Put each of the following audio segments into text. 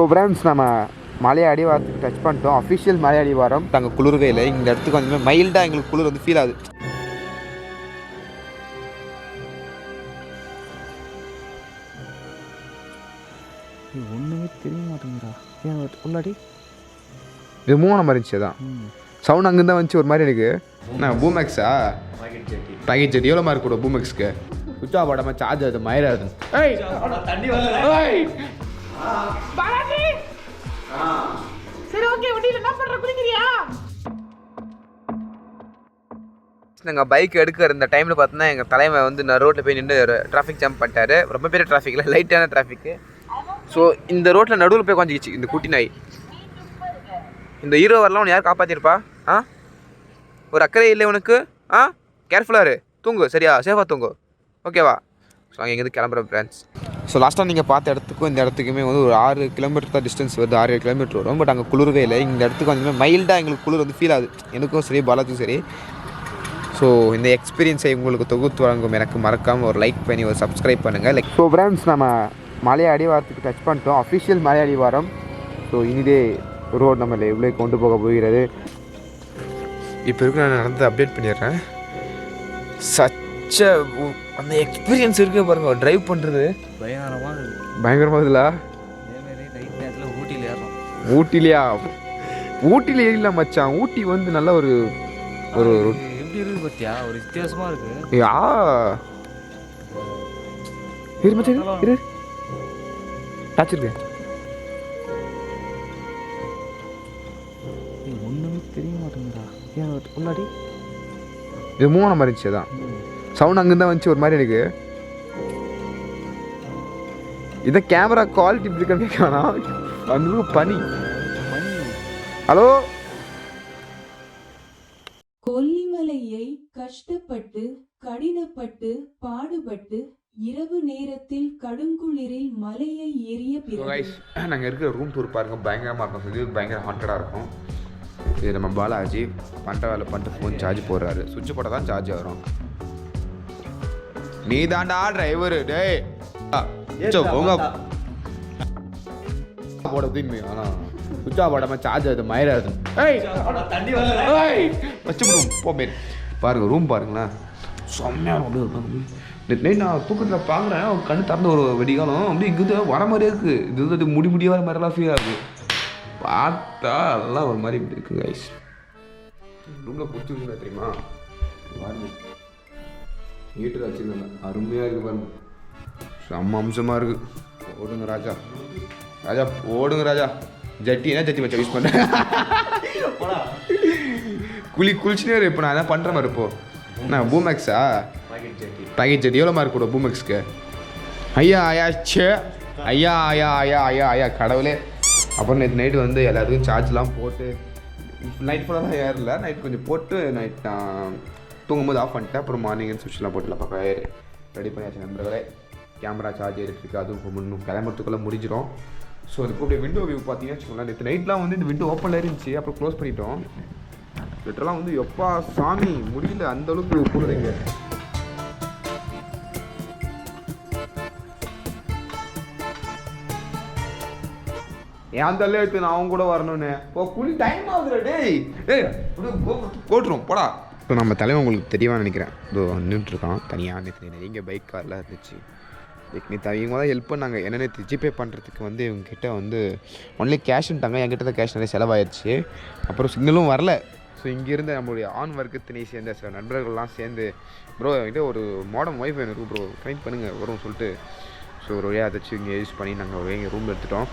So friends நம்ம மலை அடிவாரத்துக்கு touch பண்ணிட்டோம். அஃபிஷியல் மலை அடிவாரம் நாங்கள் குளிர்வே இல்லை. இந்த இடத்துக்கு வந்து மைல்டாக எங்களுக்கு குளிர் வந்து ஃபீல் ஆகுது. ஒன்றுமே தெரிய மாட்டேங்குறா ஏன் உள்ளாடி? இது மூணு நம்பர் இருந்துச்சு தான் சவுண்ட் அங்கேருந்து வந்துச்சு ஒரு மாதிரி எனக்கு. நான் பூமேக்ஸா பேக்கெட் செடி எவ்வளோ மார்க் கூட பூமேக்ஸ்க்கு சுவிட்ச் ஆஃப் ஆடாமல் சார்ஜ் ஆகுது மயிராது ஏய்! ஏய்! நாங்கள் பைக் எடுக்கிற இந்த டைமில் பார்த்தோன்னா எங்கள் தலைமை வந்து நான் ரோட்டில் போய் நின்று டிராஃபிக் ஜாம் பண்ணிட்டாரு. ரொம்ப பெரிய டிராஃபிக்கில் லைட்டான டிராஃபிக்கு ஸோ இந்த ரோட்டில் நடுவில் போய் கொஞ்சிக்கிச்சு இந்த குட்டி நாய். இந்த ஹீரோ வரலாம் உன்னை யார் காப்பாற்றிருப்பா ஆ? ஒரு அக்கறை இல்லை உனக்கு? ஆ? கேர்ஃபுல்லாக இரு. தூங்கு சரியா? சேஃபாக தூங்கு. ஓகேவா ஸோ அங்கே எங்கேருந்து கிளம்புற ஃப்ரெண்ட்ஸ் ஸோ லாஸ்ட்டாக நீங்கள் பார்த்த இடத்துக்கும் இந்த இடத்துக்குமே வந்து ஒரு ஆறு கிலோமீட்டர் தான் டிஸ்டன்ஸ் வருது. ஆறு கிலோமீட்டர் வரும். பட் அங்கே குளிரவே இல்லை. இந்த இடத்துக்கு வந்து மைல்டாக எங்களுக்கு குளிர் வந்து ஃபீல் ஆகுது. எனக்கும் சரி பாலாஜுக்கும் சரி. ஸோ இந்த எக்ஸ்பீரியன்ஸை உங்களுக்கு தொகுத்து வழங்கும். எனக்கு மறக்காமல் ஒரு லைக் பண்ணி ஒரு சப்ஸ்கிரைப் பண்ணுங்கள் லைக் ஸோ ஃப்ரெண்ட்ஸ் நம்ம மலை அடிவாரத்துக்கு டச் பண்ணிட்டோம். அஃபிஷியல் மலை அடிவாரம் ஸோ இனிதே ரோடு நம்மளை எவ்வளோ கொண்டு போக போகிறது. இப்போ இருக்க நான் நடந்து அப்டேட் பண்ணிடுறேன். சச்ச அந்த எக்ஸ்பீரியன்ஸ் இருக்கு பாருங்க. டிரைவ் பண்ணுறது பயங்கரமாக பயங்கரமாக இதில் ஊட்டியில் ஏறணும். ஊட்டிலையா? ஊட்டியில் ஏறில மச்சான். ஊட்டி வந்து நல்ல ஒரு ஒரு இருக்குது பார்த்தியா ஒரு வித்தியாசமாக இருக்குது யா. இரு மச்சான் இரு, இரு. டாச்சிருக்கேன் ஒன்றுமே தெரிய மாட்டேங்குறா ஏன் உள்ளாடி இது மூணு நம்பர் இருந்துச்சு தான் சவுண்ட் அங்கேருந்து வந்துச்சு ஒரு மாதிரி எனக்கு. இதை கேமரா குவாலிட்டி இப்படி இருக்கான்னு கேட்க வேணாம். பனி. ஹலோ கொல்லிமலையை கஷ்டப்பட்டு கடினப்பட்டு பாடுபட்டு இரவு நேரத்தில் கடுங்குளிரில் மலையை ஏறிய பிறகு நாங்கள் இருக்கிற ரூம் டூர் பாருங்க பயங்கரமாக இருக்கும். இது பயங்கர ஹாண்டடாக இருக்கும். இது நம்ம பாலாஜி பண்ணுற வேலை பண்ணிட்டு ஃபோன் சார்ஜ் போடுறாரு. சுவிட்ச் போட்டால் தான் சார்ஜ் வரும். நீ தாண்டா டிரைவர் டேய் போட தூக்கி ஆனால் சுவிட்ச் ஆஃப் ஆடாமல் சார்ஜ் ஆகுது மயிராது ஏய்! ஏய்! வச்சு விடுவோம் பாருங்கள் பாருங்க ரூம் பாருங்களேன். செம்மையாக அப்படியே நைட் நான் தூக்கத்தில் பார்க்குறேன் அவன் கண்ணு திறந்த ஒரு வெடிகாலம். அப்படியே இங்கே வர மாதிரியே இருக்குது இது வந்து முடி முடியாத வர மாதிரிலாம் ஃபீல் ஆகுது பார்த்தா எல்லாம் ஒரு மாதிரி இப்படி இருக்குது ஐஸ் ரூமில் பிடிச்சிருந்தா தெரியுமா? பாருங்க. ஹீட்டர் வச்சுருந்தாங்க அருமையாக இருக்குது பாருங்க. செம்ம அம்சமாக இருக்குது ஓடுங்க ராஜா. ராஜா ஓடுங்க ராஜா. ஜட்டி என்ன ஜட்டி வச்சா யூஸ் பண்ணுறேன் குளி குளிச்சுனே இப்போ நான் என்ன பண்ணுற மாதிரி இப்போ நான் பூமேக்ஸா பேக்கெட் ஜெட்டி எவ்வளோ மார்க் கூட பூமெக்ஸ்க்கு ஐயா ஐயா சே ஐயா ஐயா ஐயா ஐயா ஐயா கடவுளே. அப்புறம் நேற்று நைட்டு வந்து எல்லாத்துக்கும் சார்ஜ்லாம் போட்டு நைட் ஃபுல்லாக ஏறல. நைட் கொஞ்சம் போட்டு நைட் நான் தூங்கும்போது ஆஃப் பண்ணிட்டேன். அப்புறம் மார்னிங் சுவிட்ச்லாம் போட்டுல பக்கம் ரெடி பண்ணியாச்சு நண்பர்களே. கேமரா சார்ஜ் இருக்குது அதுவும் இப்போ முன்னும் கிளம்புறதுக்குள்ளே முடிஞ்சிடும் ஸோ அதுக்கு விண்டோ வியூ பார்த்தீங்கன்னா வச்சுக்கோங்களேன். நேற்று நைட்லாம் வந்து இந்த விண்டோ ஓப்பனில் இருந்துச்சு. அப்புறம் க்ளோஸ் பண்ணிட்டோம். லிட்டரெலாம் வந்து எப்பா சாமி முடியல. அந்த அளவுக்கு கூடுதுங்க ஏன் தள்ள எடுத்து நான் அவங்க கூட வரணும்னு? இப்போ குளி டைம் ஆகுதுல டேய். டேய் போட்டுரும். போடா. இப்போ நம்ம தலைவன் உங்களுக்கு தெரியவா நினைக்கிறேன். இதோ நின்றுட்டுருக்கான் தனியாக நேற்று நிறைய பைக் காரில் இருந்துச்சு. நேற்று இவங்க தான் ஹெல்ப் பண்ணாங்க. என்னென்ன நேற்று ஜிபே பண்ணுறதுக்கு வந்து இவங்ககிட்ட வந்து ஒன்லி கேஷ்ன்ட்டாங்க என்கிட்ட தான் கேஷ் நிறைய செலவாயிருச்சு. அப்புறம் சிக்னலும் வரல. ஸோ இங்கேருந்து நம்மளுடைய ஆண் வர்க்கத்தினை சேர்ந்த சில நண்பர்கள்லாம் சேர்ந்து ப்ரோ என்கிட்ட ஒரு மாடர்ன் ஒய்ஃப் எனக்கு ப்ரோ கனெக்ட் பண்ணுங்கள் வரும்னு சொல்லிட்டு ஸோ ஒரு வழியாக அதைச்சு இங்கே யூஸ் பண்ணி நாங்கள் எங்கள் ரூம் எடுத்துட்டோம்.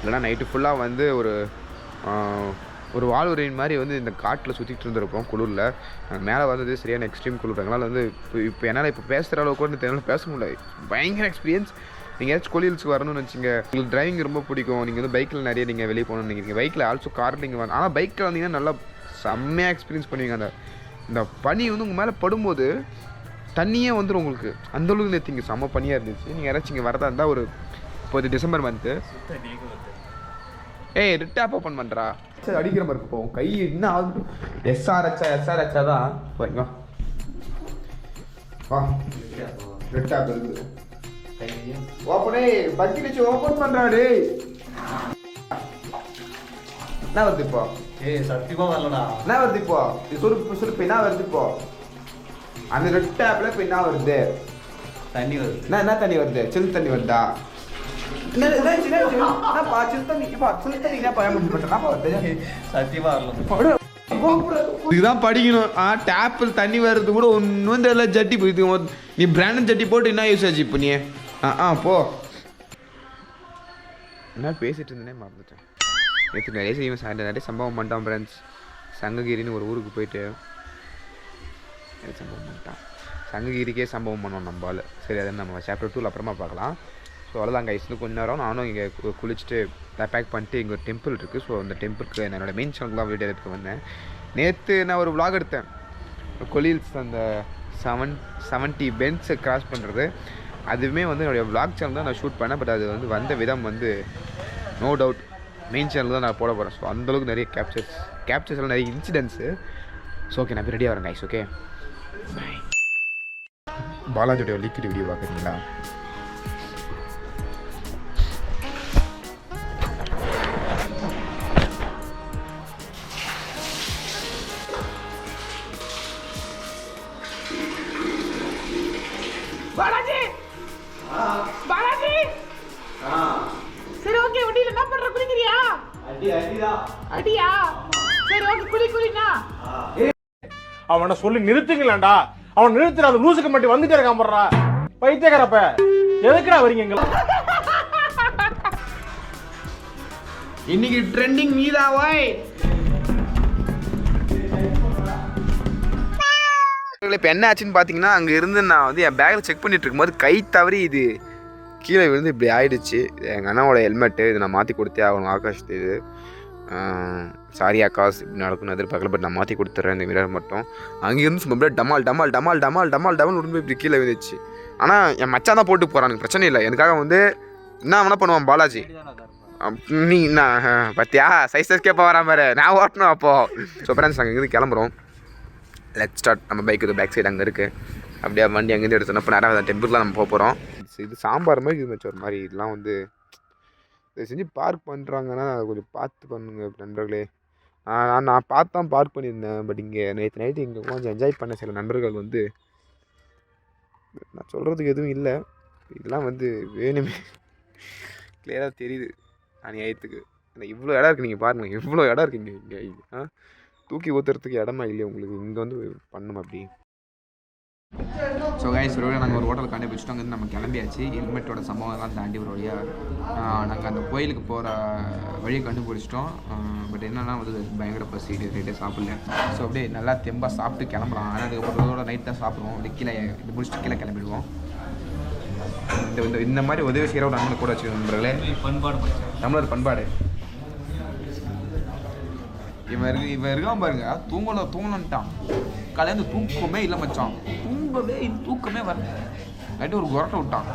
இல்லைனா நைட்டு ஃபுல்லாக வந்து ஒரு ஒரு வாழ்வுரையின் மாதிரி வந்து இந்த காட்டில் சுற்றிட்டு இருந்திருப்போம் குளிரில். மேலே வந்தது சரியான எக்ஸ்ட்ரீம் குளிர். எங்களால் வந்து இப்போ இப்போ என்னால் இப்போ பேசுகிற அளவுக்கு கூட என்னால் பேச முடியல. பயங்கர எக்ஸ்பீரியன்ஸ் நீங்கள் ஏதாச்சும் கொலியல்ஸுக்கு வரணும்னு வச்சுங்க உங்களுக்கு டிரைவிங் ரொம்ப பிடிக்கும். நீங்கள் வந்து பைக்கில் நிறைய நீங்கள் வெளியே போகணும்னு நினைக்கிறீங்க. பைக்கில் ஆல்சோ கார் நீங்கள் வரணும் ஆனால் பைக்கில் வந்தீங்கன்னா நல்லா செம்மையாக எக்ஸ்பீரியன்ஸ் பண்ணுவீங்க. அந்த இந்த பனி வந்து உங்கள் மேலே படும்போது தண்ணியே வந்துடும் உங்களுக்கு. அந்தளவுக்கு நேற்று இங்கே செம்ம பனியாக இருந்துச்சு. நீங்கள் யாராச்சும் இங்கே வரதா இருந்தால் ஒரு இப்போ டிசம்பர் மந்த்து ஏய் ரிட்டாப் ஓப்பன் பண்ணுறா சரி அடிக்கிற மாதிரி போகும் கை என்ன ஆகுது? எஸ்ஆர் ஹெச்சா எஸ்ஆர் ஹெச்சா தான். போய்ங்க வா. ரிட்டாப் இருக்குது ஓப்பனே பக்கி வச்சு ஓப்பன் பண்ணுறா டேய். என்ன வருது இப்போ? ஏய் சத்தியமா வரலடா. என்ன வருது இப்போ? இது சுருப்பு சுருப்பு என்ன வருது இப்போ? அந்த ரெட் டேப்ல இப்போ என்ன வருது? தண்ணி வருது. என்ன என்ன தண்ணி வருது? சில் தண்ணி வருதா? இதுதான் படிக்கணும் ஆ டேப்பில் தண்ணி வர்றது கூட ஒன்றும் தெரியல ஜட்டி போய் நீ பிராண்டட் ஜட்டி போட்டு என்ன யூஸ் ஆச்சு இப்போ நீ ஆ ஆ போ என்ன பேசிட்டு இருந்தேனே மறந்துட்டேன் நேற்று நிறைய செய்வோம் சார் நிறைய சம்பவம் பண்ணிட்டான் ஃப்ரெண்ட்ஸ் சங்ககிரின்னு ஒரு ஊருக்கு போயிட்டு நிறைய சம்பவம் பண்ணிட்டான் சங்ககிரிக்கே சம்பவம் பண்ணோம் நம்மளால் சரி அதை நம்ம சாப்டர் டூவில் அப்புறமா பார்க்கலாம் ஸோ அவ்வளோதான் கைஸ் இன்னும் கொஞ்ச நேரம் நானும் இங்கே குளிச்சுட்டு பேக் பண்ணிட்டு இங்கே ஒரு டெம்பிள் இருக்குது ஸோ அந்த டெம்பிளுக்கு என்னோட மெயின் சேனல் தான் வீடியோ எடுத்து வந்தேன். நேற்று நான் ஒரு விளாக் எடுத்தேன். கொலில்ஸ் அந்த செவன் செவன்ட்டி பென்ஸை கிராஸ் பண்ணுறது அதுவுமே வந்து என்னுடைய விளாக் சேனல் தான் நான் ஷூட் பண்ணேன். பட் அது வந்து வந்த விதம் வந்து நோ டவுட் மெயின் சேனல் தான் நான் போட போகிறேன் ஸோ அந்தளவுக்கு நிறைய கேப்சர்ஸ் கேப்சர்ஸ் எல்லாம் நிறைய இன்சிடென்ட்ஸு ஸோ ஓகே நான் ரெடியாக வரேன் கைஸ் ஓகே பாய் பாலாஜியோட லிக்விட் வீடியோ பார்க்குறீங்களா அடியா? சரி ஓகே குளி குளினா அவனை சொல்லி நிறுத்துங்களேன்டா. அவன் நிறுத்துற அந்த லூசுக்கு மட்டும் வந்துட்டே இருக்கான் போடுறா பைத்தியக்காரப்ப. எதுக்குடா வரீங்க எங்களை இன்னைக்கு ட்ரெண்டிங் நீதான் வாய் இப்போ என்ன ஆச்சுன்னு பார்த்தீங்கன்னா அங்கே இருந்து நான் வந்து என் பேக்கில் செக் பண்ணிட்டு இருக்கும்போது கை தவறி இது கீழே விழுந்து இப்படி ஆயிடுச்சு. எங்கள் அண்ணாவோட ஹெல்மெட்டு இது நான் மாற்றி கொடுத்தே ஆகணும் ஆகாஷ் இது. சாரி ஆகாஷ் இப்படி நடக்கும்னு எதிர்பார்க்கல பட் நான் மாற்றி கொடுத்துட்றேன் இந்த மிரர் மட்டும். அங்கேருந்து சும்மா டமால் டமால் டமால் டமால் டமால் டமால் உடம்பு இப்படி கீழே விழுந்துச்சு. ஆனால் என் மச்சான் தான் போட்டு போகிறான் எனக்கு பிரச்சனை இல்லை. எனக்காக வந்து என்ன வேணால் பண்ணுவான் பாலாஜி. நீ நான் பார்த்தியா சைஸ் சைஸ் கேட்ப வரா மாதிரி நான் ஓட்டணும் அப்போது ஸோ ஃப்ரெண்ட்ஸ் நாங்கள் இங்கேருந்து கிளம்புறோம். லெட் ஸ்டார்ட் நம்ம பைக் பேக் சைடு அங்கே இருக்குது அப்படியே வண்டி அங்கேருந்து எடுத்தோம் இப்போ நிறையா டெம்பிள்லாம் நம்ம போக போகிறோம் இது சாம்பார் மாதிரி இது வச்சு ஒரு மாதிரி. இதெல்லாம் வந்து இதை செஞ்சு பார்க் பண்ணுறாங்கன்னா அதை கொஞ்சம் பார்த்து பண்ணுங்க நண்பர்களே. நான் நான் நான் பார்த்து தான் பார்க் பண்ணியிருந்தேன் பட் இங்கே நேற்று நைட்டு இங்கே கொஞ்சம் என்ஜாய் பண்ண சில நண்பர்கள் வந்து நான் சொல்கிறதுக்கு எதுவும் இல்லை. இதெல்லாம் வந்து வேணுமே. கிளியராக தெரியுது அநியாயத்துக்கு. ஆனால் இவ்வளோ இடம் இருக்குது நீங்கள் பாருங்கள் இவ்வளோ இடம் இருக்குது இங்கே இங்கே ஆ? தூக்கி ஊற்றுறதுக்கு இடமா இல்லையா உங்களுக்கு? இங்கே வந்து பண்ணும் அப்படி. ஸோ கைஸ் ஒரு நாங்கள் ஒரு ஹோட்டல் கண்டுபிடிச்சிட்டு அங்கேருந்து நம்ம கிளம்பியாச்சு. ஹெல்மெட்டோட சம்பவம்லாம் தாண்டி ஒரு வழியாக நாங்கள் அந்த கோயிலுக்கு போகிற வழியை கண்டுபிடிச்சிட்டோம். பட் என்னன்னா வந்து பயங்கர பசி ரைட்டே சாப்பிடல. ஸோ அப்படியே நல்லா தெம்பாக சாப்பிட்டு கிளம்பலாம். ஆனால் அதுக்கப்புறம் அதோட நைட் தான் சாப்பிடுவோம். கீழே இது முடிச்சுட்டு கீழே கிளம்பிடுவோம். இந்த இந்த மாதிரி உதவி செய்கிற ஒரு நண்பனை கூட வச்சுக்கணும் நண்பர்களே. பண்பாடு. தமிழர் பண்பாடு. இவன் இருக்கு இவன் இருக்கான் பாருங்க. தூங்கல தூங்கலன்ட்டான். காலையில தூக்கமே இல்லை மச்சான். தூங்கவே தூக்கமே வரல நைட்டு ஒரு குரட்டை விட்டான்.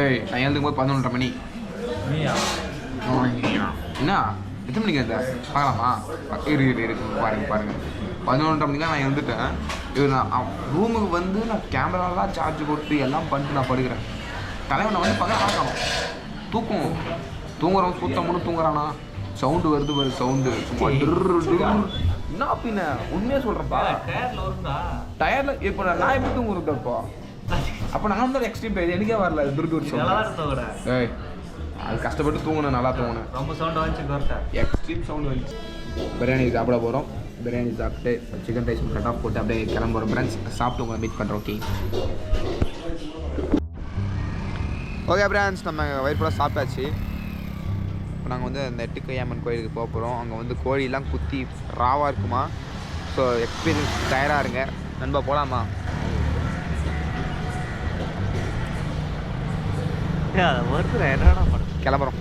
ஏய் நான் எழுந்துக்கும் போது பதினொன்றரை மணி? என்ன? எத்தனை மணிக்கு இருந்த பார்க்கலாமா? இரு இரு இரு. பாருங்க பாருங்க. பதினொன்றரை மணிக்கு நான் எழுந்துட்டேன். இது நான் ரூமுக்கு வந்து நான் கேமராலாம் சார்ஜ் போட்டு எல்லாம் பண்ணிட்டு நான் படுக்கிறேன். தலைவனை வந்து பார்த்தா ஆக்கணும் தூக்கம். தூங்குறவன் சுத்தமுன்னு தூங்குறானா? சவுண்டு வருது பாரு சவுண்டு சும்மா. என்ன பின்ன? உண்மையாக சொல்கிறேன்ப்பா டயர்ல இப்போ நான் நான் எப்படி தூங்குறது அப்போ? அப்போ நான் தான் எக்ஸ்ட்ரீம் பேர் எனக்கே வரல துரு நீ நல்லா தான் தூங்குற. ஏய் அது கஷ்டப்பட்டு தூங்கணும் நல்லா தூங்கணும் ரொம்ப சவுண்ட் வந்துச்சு. எக்ஸ்ட்ரீம் சவுண்ட் வந்துச்சு பிரியாணி சாப்பிட போகிறோம் பிரியாணி சாப்பிட்டு சிக்கன் ரைஸ் கட் ஆஃப் போட்டு அப்படியே கிளம்புறோம் ஃப்ரெண்ட்ஸ் சாப்பிட்டு உங்களை மீட் பண்ணுறோம் ஓகே ஓகே ஃப்ரெண்ட்ஸ் நம்ம வயிறு சாப்பிட்டாச்சு. இப்போ நாங்கள் வந்து அந்த எட்டுக்கையாமன் கோயிலுக்கு போக போகிறோம். அங்கே வந்து கோழிலாம் குத்தி ராவாக இருக்குமா? ஸோ எக்ஸ்பீரியன்ஸ் தயாராக இருங்க. நண்பா போகலாமா வருதுடா, என்னடா? கிளம்புறோம்.